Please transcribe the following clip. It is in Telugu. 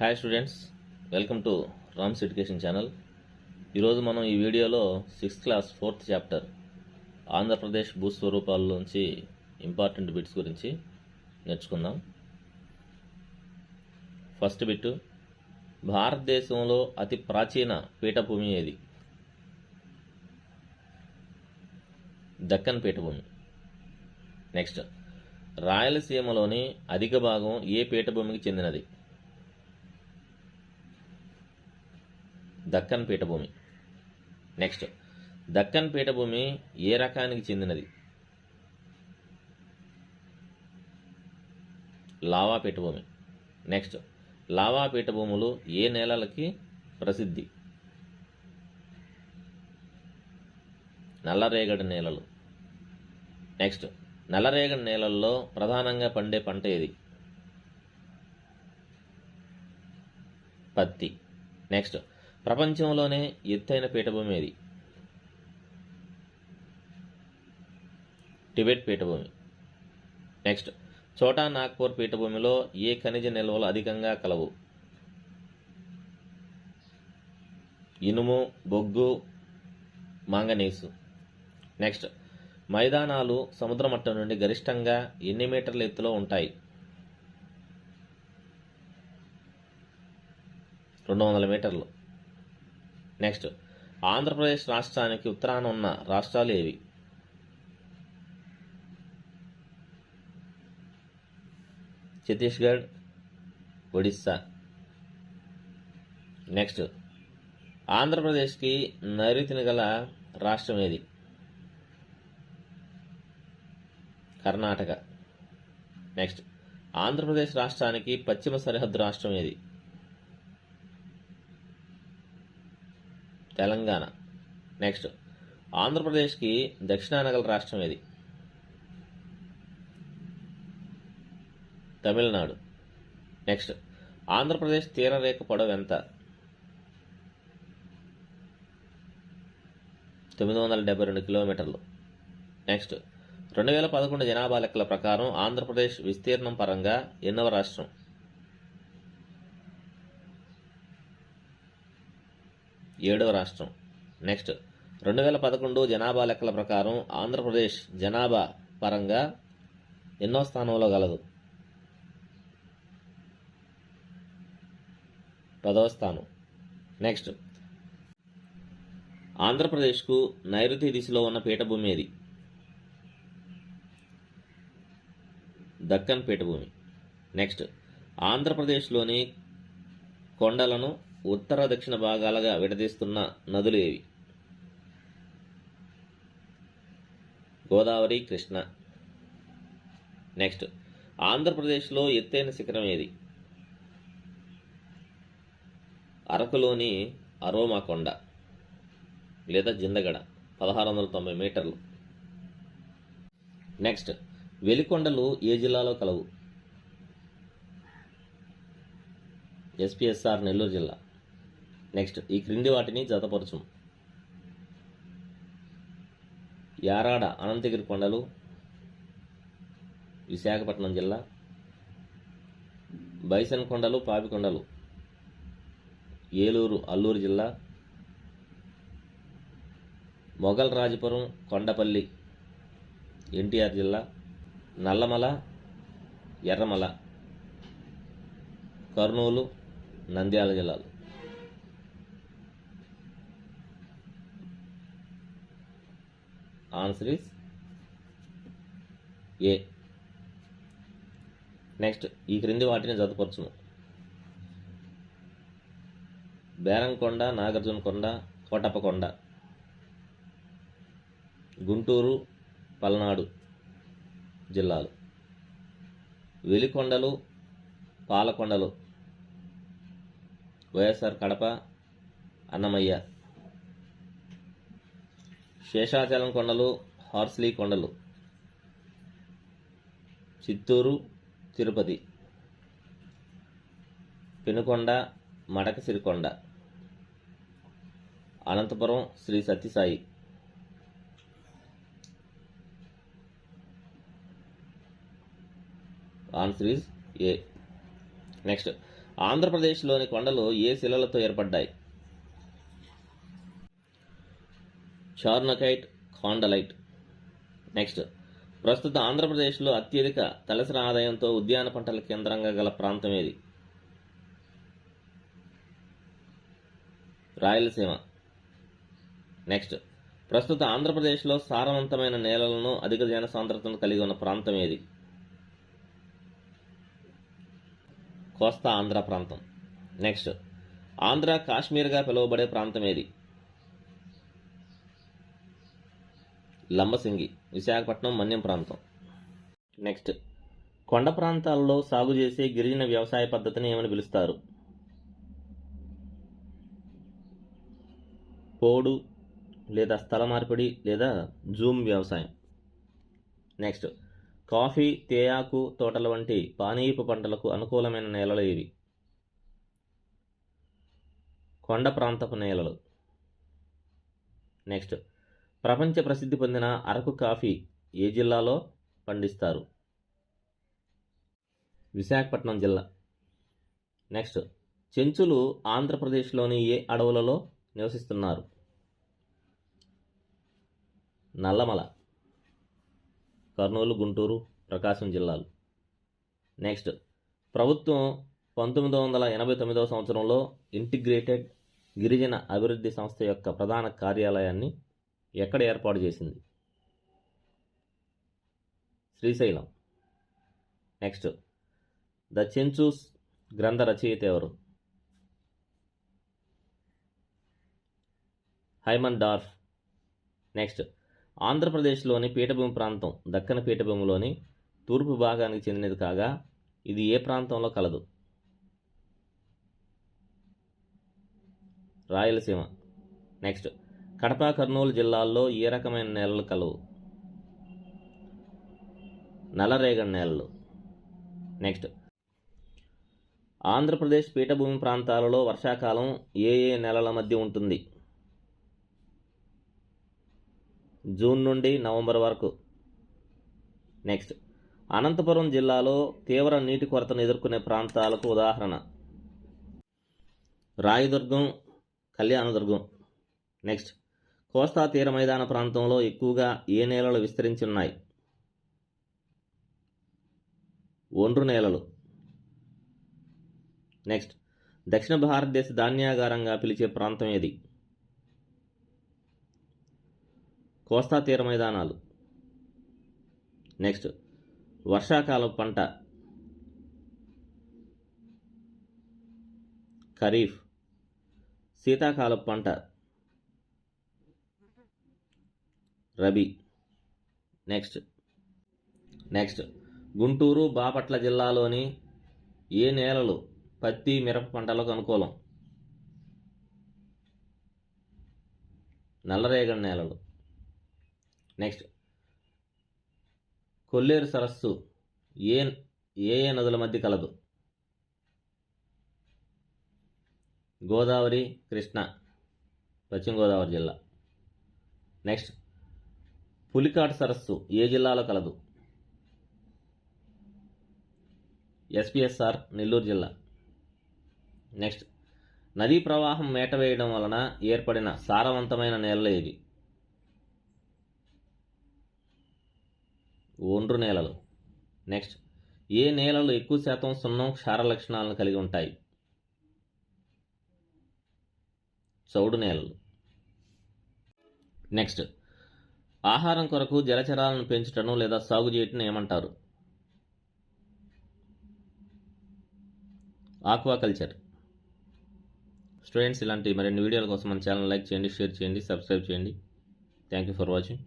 Hi students welcome to Ram's education channel ఈరోజు మనం ఈ వీడియోలో sixth class fourth chapter Andhra Pradesh భూస్వరూపాల్లోంచి ఇంపార్టెంట్ బిట్స్ గురించి నేర్చుకుందాం. ఫస్ట్ బిట్ భారతదేశంలో అతి ప్రాచీన పీఠభూమి ఏది? దక్కన్ పీఠభూమి. నెక్స్ట్ రాయలసీమలోని అధిక భాగం ఏ పీఠభూమికి చెందినది? దక్కన్ పీఠభూమి. నెక్స్ట్ దక్కన్ పీఠభూమి ఏ రకానికి చెందినది? లావా పీఠభూమి. నెక్స్ట్ లావా పీఠభూములు ఏ నేలలకి ప్రసిద్ధి? నల్లరేగడి నేలలు. నెక్స్ట్ నల్లరేగడి నేలల్లో ప్రధానంగా పండే పంట ఏది? పత్తి. నెక్స్ట్ ప్రపంచంలోనే ఎత్తైన పీఠభూమి అది. టిబెట్ పీఠభూమి. నెక్స్ట్ చోటా నాగ్పూర్ పీఠభూమిలో ఏ ఖనిజ నిల్వలు అధికంగా కలవు? ఇనుము బొగ్గు మాంగనీసు. నెక్స్ట్ మైదానాలు సముద్ర మట్టం నుండి గరిష్టంగా ఎన్ని మీటర్ల ఎత్తులో ఉంటాయి? రెండు వందల మీటర్లు. నెక్స్ట్ ఆంధ్రప్రదేశ్ రాష్ట్రానికి ఉత్తరాన ఉన్న రాష్ట్రాలు ఏవి? ఛత్తీస్గఢ్ ఒడిస్సా. నెక్స్ట్ ఆంధ్రప్రదేశ్కి నైరుతిని గల రాష్ట్రం ఏది? కర్ణాటక. నెక్స్ట్ ఆంధ్రప్రదేశ్ రాష్ట్రానికి పశ్చిమ సరిహద్దు రాష్ట్రం ఏది? తెలంగాణ. నెక్స్ట్ ఆంధ్రప్రదేశ్కి దక్షిణాన గల రాష్ట్రం ఏది? తమిళనాడు. నెక్స్ట్ ఆంధ్రప్రదేశ్ తీరరేఖ పొడవు ఎంత? తొమ్మిది వందల డెబ్బై రెండు కిలోమీటర్లు. నెక్స్ట్ రెండు వేల పదకొండు జనాభా లెక్కల ప్రకారం ఆంధ్రప్రదేశ్ విస్తీర్ణం పరంగా ఎన్నవ రాష్ట్రం. ఏడవ రాష్ట్రం. నెక్స్ట్ రెండు వేల పదకొండు జనాభా లెక్కల ప్రకారం ఆంధ్రప్రదేశ్ జనాభా పరంగా ఎన్నో స్థానంలో గలదు. పదవ స్థానం. నెక్స్ట్ ఆంధ్రప్రదేశ్కు నైరుతి దిశలో ఉన్న పీఠభూమి ఏది? దక్కన్ పీఠభూమి. నెక్స్ట్ ఆంధ్రప్రదేశ్లోని కొండలను ఉత్తర దక్షిణ భాగాలుగా విడదీస్తున్న నదులు ఏవి? గోదావరి కృష్ణ. నెక్స్ట్. ఆంధ్రప్రదేశ్లో ఎత్తైన శిఖరం ఏది? అరకులోని అరోమాకొండ లేదా జిందగడ పదహారు వందల తొంభై మీటర్లు. నెక్స్ట్. వెలికొండలు ఏ జిల్లాలో కలవు? ఎస్పిఎస్ఆర్ నెల్లూరు జిల్లా. నెక్స్ట్ ఈ క్రింది వాటిని జతపరచుము. యారాడ అనంతగిరి కొండలు విశాఖపట్నం జిల్లా బైసన్ కొండలు పాపికొండలు ఏలూరు అల్లూరు జిల్లా మొఘల్ రాజపురం కొండపల్లి ఎన్టీఆర్ జిల్లా నల్లమల ఎర్రమల కర్నూలు నంద్యాల జిల్లాలు. ఆన్సర్ ఇస్ ఏ నెక్స్ట్ ఈ క్రింది వాటిని జతపరచును బేరంకొండ నాగార్జునకొండ కోటప్పకొండ గుంటూరు పల్నాడు జిల్లాలు. వెలికొండలు పాలకొండలు. వైఎస్ఆర్ కడప అన్నమయ్య. శేషాచలం కొండలు హార్స్లీ కొండలు. Chittoor Tirupati. Penukonda Madaka Sirikonda. Anantapuram Sri Sathya Sai. Answer is A next ఆంధ్రప్రదేశ్లోని కొండలు ఏ శిలలతో ఏర్పడ్డాయి? షార్నకైట్ కాండలైట్ నెక్స్ట్ ప్రస్తుత ఆంధ్రప్రదేశ్లో అత్యధిక తలసరి ఆదాయంతో ఉద్యాన పంటల కేంద్రంగా గల ప్రాంతం ఏది? రాయలసీమ. నెక్స్ట్ ప్రస్తుత ఆంధ్రప్రదేశ్లో సారవంతమైన నేలలను అధిక జన సాంద్రతను కలిగి ఉన్న ప్రాంతం ఏది? కోస్తా ఆంధ్ర ప్రాంతం. నెక్స్ట్ ఆంధ్ర కాశ్మీర్గా పిలువబడే ప్రాంతం ఏది? లంబసింగి విశాఖపట్నం మన్యం ప్రాంతం. నెక్స్ట్ కొండ ప్రాంతాల్లో సాగు చేసే గిరిజన వ్యవసాయ పద్ధతిని ఏమని పిలుస్తారు? పోడు లేదా స్థల మార్పిడి లేదా జూమ్ వ్యవసాయం. నెక్స్ట్ కాఫీ తేయాకు తోటల వంటి పానీయపు పంటలకు అనుకూలమైన నేలలు ఇవి కొండ ప్రాంతపు నేలలు. నెక్స్ట్ ప్రపంచ ప్రసిద్ధి పొందిన అరకు కాఫీ ఏ జిల్లాలో పండిస్తారు? విశాఖపట్నం జిల్లా. నెక్స్ట్ చెంచులు ఆంధ్రప్రదేశ్లోని ఏ అడవులలో నివసిస్తున్నారు? నల్లమల కర్నూలు గుంటూరు ప్రకాశం జిల్లాలు. నెక్స్ట్ ప్రభుత్వం పంతొమ్మిది వందల ఎనభై తొమ్మిదవ సంవత్సరంలో ఇంటిగ్రేటెడ్ గిరిజన అభివృద్ధి సంస్థ యొక్క ప్రధాన కార్యాలయాన్ని ఎక్కడ ఏర్పాటు చేసింది? శ్రీశైలం. నెక్స్ట్. ద చెంచూస్ గ్రంథ రచయిత ఎవరు? Haimendorf. నెక్స్ట్. ఆంధ్రప్రదేశ్లోని పీఠభూమి ప్రాంతం దక్కన పీఠభూమిలోని తూర్పు భాగానికి చెందినది కాగా ఇది ఏ ప్రాంతంలో కలదు? రాయలసీమ. నెక్స్ట్. కడప కర్నూలు జిల్లాల్లో ఏ రకమైన నేలలు కలవు? నల్లరేగడి నేలలు. నెక్స్ట్. ఆంధ్రప్రదేశ్ పీఠభూమి ప్రాంతాలలో వర్షాకాలం ఏ ఏ నెలల మధ్య ఉంటుంది? జూన్ నుండి నవంబర్ వరకు. నెక్స్ట్. అనంతపురం జిల్లాలో తీవ్ర నీటి కొరతను ఎదుర్కొనే ప్రాంతాలకు ఉదాహరణ. రాయదుర్గం కళ్యాణదుర్గం. నెక్స్ట్. కోస్తా తీర మైదాన ప్రాంతంలో ఎక్కువగా ఏ నేలలు విస్తరించి ఉన్నాయి ఒండ్రు నేలలు. నెక్స్ట్. దక్షిణ భారతదేశ ధాన్యాగారంగా పిలిచే ప్రాంతం ఏది? కోస్తా తీర మైదానాలు. నెక్స్ట్. వర్షాకాలం పంట. ఖరీఫ్. శీతాకాలపు పంట. రబీ. నెక్స్ట్. నెక్స్ట్. గుంటూరు బాపట్ల జిల్లాలోని ఏ నేలలు పత్తి మిరప పంటలకు అనుకూలం? నల్లరేగడి నేలలు. నెక్స్ట్. కొల్లేరు సరస్సు ఏ ఏ ఏ నదుల మధ్య కలదు? గోదావరి కృష్ణ పశ్చిమ గోదావరి జిల్లా. నెక్స్ట్. పులికాట్ సరస్సు ఏ జిల్లాలో కలదు? ఎస్పిఎస్ఆర్ నెల్లూరు జిల్లా. నెక్స్ట్ నదీ ప్రవాహం మేట వేయడం వలన ఏర్పడిన సారవంతమైన నేలలు ఏవి? ఒండ్రు నేలలు. నెక్స్ట్ ఏ నేలలు ఎక్కువ శాతం సున్నం క్షార లక్షణాలను కలిగి ఉంటాయి? చౌడు నేలలు. నెక్స్ట్ ఆహారం కొరకు జలచరాలను పెంచుటను లేదా సాగు చేయటం ఏమంటారు? ఆక్వాకల్చర్. స్టూడెంట్స్ ఇలాంటి మరిన్ని వీడియోల కోసం మన ఛానల్ లైక్ చేయండి షేర్ చేయండి సబ్స్క్రైబ్ చేయండి. Thank you for watching